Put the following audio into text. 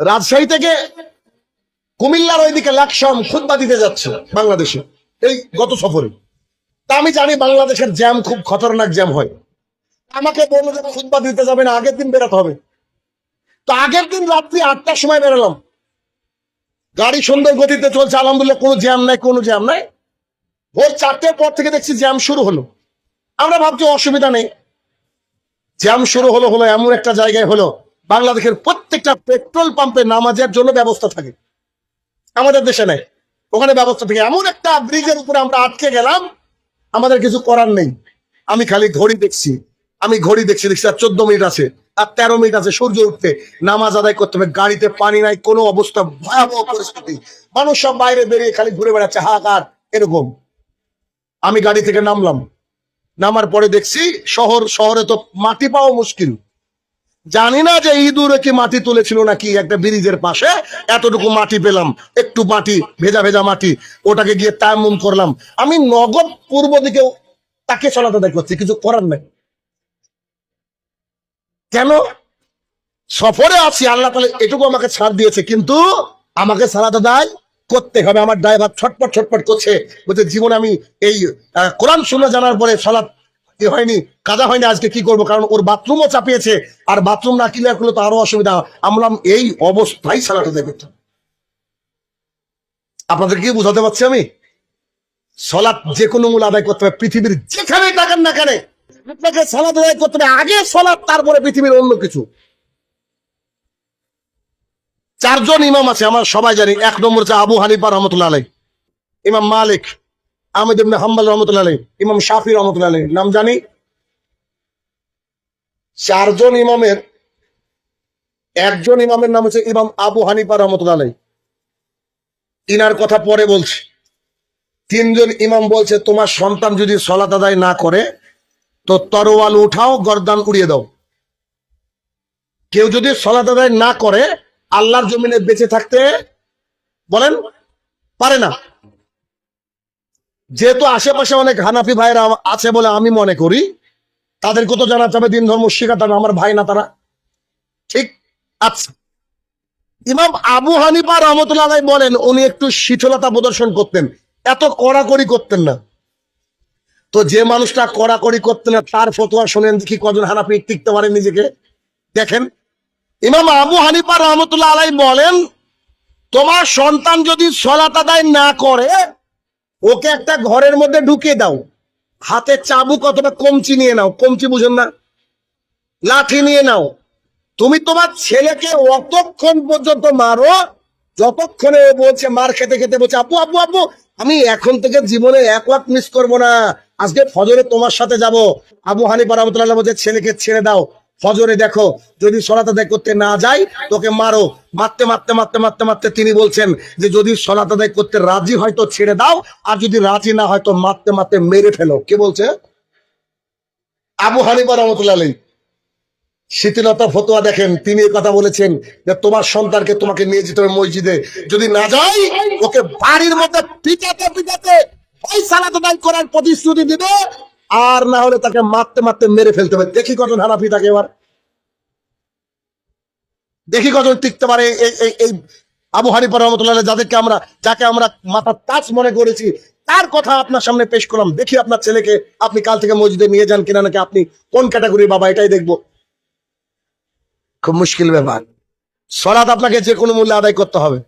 রাজশাহী থেকে কুমিল্লার ওইদিকে লাকসাম খুদ্া দিতে যাচ্ছে বাংলাদেশে, এই গত সফরে। তা আমি জানি বাংলাদেশের জ্যাম খুব খতরনাক জ্যাম হয়। আমাকে বলল যে খুদ্া দিতে যাবে না, আগের দিন বেরোতে হবে। তো আগের দিন রাত্রি আটটার সময় বেরোলাম। গাড়ি সুন্দর গতিতে চলছে, আলহামদুলিল্লাহ কোনো জ্যাম নাই, কোনো জ্যাম নাই। ভোর চারটের পর থেকে দেখছি জ্যাম শুরু হলো। আমরা ভাবছি অসুবিধা নেই। জ্যাম শুরু হলো হলো, এমন একটা জায়গায় হলো, বাংলাদেশের প্রত্যেকটা পেট্রোল পাম্পে নামাজের জন্য ব্যবস্থা থাকে। আমাদের দেশে নেই। ওখানে ব্যবস্থা থাকে। এমন একটা ব্রিজের উপরে আমরা আটকে গেলাম, আমাদের কিছু করার নেই। আমি খালি ঘড়ি দেখছি। আমি ঘড়ি দেখছি দেখছি আর চোদ্দ মিনিট আছে, আর তেরো মিনিট আছে সূর্য উঠতে। নামাজ আদায় করতে হবে, গাড়িতে পানি নাই, কোনো অবস্থা, ভয়াবহ পরিস্থিতি। মানুষ সব বাইরে বেরিয়ে খালি ঘুরে বেড়াচ্ছে হাহাকার এরকম। আমি গাড়ি থেকে নামলাম। নামার পরে দেখছি শহর, শহরে তো মাটি পাওয়া মুশকিল। জানি না যে ইঁদুরে কি মাটি তুলেছিল নাকি একটা ব্রিজের পাশে। এতটুকু মাটি পেলাম, একটু মাটি, ভেজা ভেজা মাটি, ওটাকে গিয়ে তায়াম্মুম করলাম। আমি নগদ পূর্ব দিকে তাকে চলাতে দেখ করছি, কিছু করার নাই। কেন? সফরে আছি, আল্লাহ তাহলে এটুকু আমাকে ছাড় দিয়েছে, কিন্তু আমাকে সালাতে দেয় করতে হবে। আমার ড্রাইভার ছটপট ছটপট করছে। বলছে, জীবনে আমি এই কোরআন শুনে জানার পরে সালাত কি হয়নি কাজা হয়নি আজকে কি করব? কারণ ওর বাথরুমও চাপিয়েছে, আর বাথরুম না ক্লিয়ার করলে তো আরও অসুবিধা আমরা এই অবস্থায় সালাতে দেবে আপনাদের কি বুঝাতে পারছি আমি? সলাৎ যে কোনো মূল আদায় করতে হবে, পৃথিবীর যেখানে টাকার না কেন, আপনাকে সালাদ আদায় করতে হবে। আগে সলাৎ তারপরে পৃথিবীর অন্য কিছু। চারজন ইমাম আছে, আমার সবাই জানি। এক নম্বর হচ্ছে আবু হানিফা রহমতুল্লাহ আলাই ইমাম মালিক। আহমেদ ইবনে হাম্বাল রহমতুল্লাহ আলাই ইমাম শাফি রহমতুল্লাহ আলাই নাম জানি? চারজন ইমামের, একজন ইমামের নাম হচ্ছে ইমাম আবু হানিফা রহমতুল্লাহ আলাই ইনার কথা পরে বলছি। তিনজন ইমাম বলছে, তোমার সন্তান যদি সলাত আদায় না করে, তো তরোয়াল উঠাও, গরদান উড়িয়ে দাও। কেউ যদি সলাত আদায় না করে, আল্লাহর জমিনে বেঁচে থাকতে বলেন, পারে না। যেহেতু আশেপাশে অনেক হানাফি ভাইরা আছে বলে আমি মনে করি তাদেরকে তো জানা যাবে দিন ধর্ম শিখাতে হবে, আমার ভাই না তারা। ঠিক আচ্ছা ইমাম আবু হানিফা রহমতুল্লাহ বলেন উনি একটু শীতলতা প্রদর্শন করতেন। এত কড়াকড়ি করতেন না। তো যে মানুষটা কড়াকড়ি করতেন না তার ফতোয়া শোনেন দেখি কজন হানাফি টিকতে পারে নিজেকে। দেখেন ইমাম আবু হানিফা রহমতুল্লাহ আলাই বলেন তোমার সন্তান যদি সলাত আদায় না করে ওকে একটা ঘরের মধ্যে ঢুকিয়ে দাও। হাতে চাবুক অথবা কমচি নিয়ে নাও। কমচি বুঝেন না? লাঠি নিয়ে নাও। তুমি তোমার ছেলেকে অতক্ষণ পর্যন্ত মারো, যতক্ষণে বলছে, মার খেতে খেতে, বলছে, আপু আপু আপু, আমি এখন থেকে জীবনে এক লাখ মিস করব না। আজকে ফজরে তোমার সাথে যাব। আবু হানিফা রহমতুল্লাহ বলছে, ছেলেকে ছেড়ে দাও। ফজরে দেখো, যদি সলাত আদায় করতে না যাই, তোকে মারো। মারতে মারতে মারতে মারতে মারতে তিনি বলছেন যে, যদি সলাত আদায় করতে রাজি হয় তো ছেড়ে দাও, আর যদি রাজি না হয় তো মারতে মারতে মেরে ফেলো। কে বলছে? আবু হানিফা রহমতুল্লাহ আলী শীতলতা ফতোয়া দেখেন, তিনি কথা বলেছেন যে, তোমার সন্তানকে তোমাকে নিয়ে যেতে হবে মসজিদে। যদি না যাই, ওকে বাড়ির মধ্যে পিটাতে পিটাতে ওই সালাত আদায় করার প্রতিশ্রুতি দিবে আর না হলে তাকে মারতে মারতে মেরে ফেলতে হবে। দেখি কজন হানাফি থাকে এবার। দেখি কজন টিকতে পারে এই আবু হানিফা রহমতুল্লাহ যাদেরকে আমরা, যাকে আমরা মাথার তাজ মনে করেছি, তার কথা আপনার সামনে পেশ করলাম। দেখি আপনার ছেলেকে, আপনি কাল থেকে মসজিদে নিয়ে যান কিনা নাকি আপনি কোন ক্যাটাগরি বাবা, এটাই দেখব। খুব মুশকিল ব্যাপার। সলাৎ আপনাকে যে কোনো মূল্যে আদায় করতে হবে।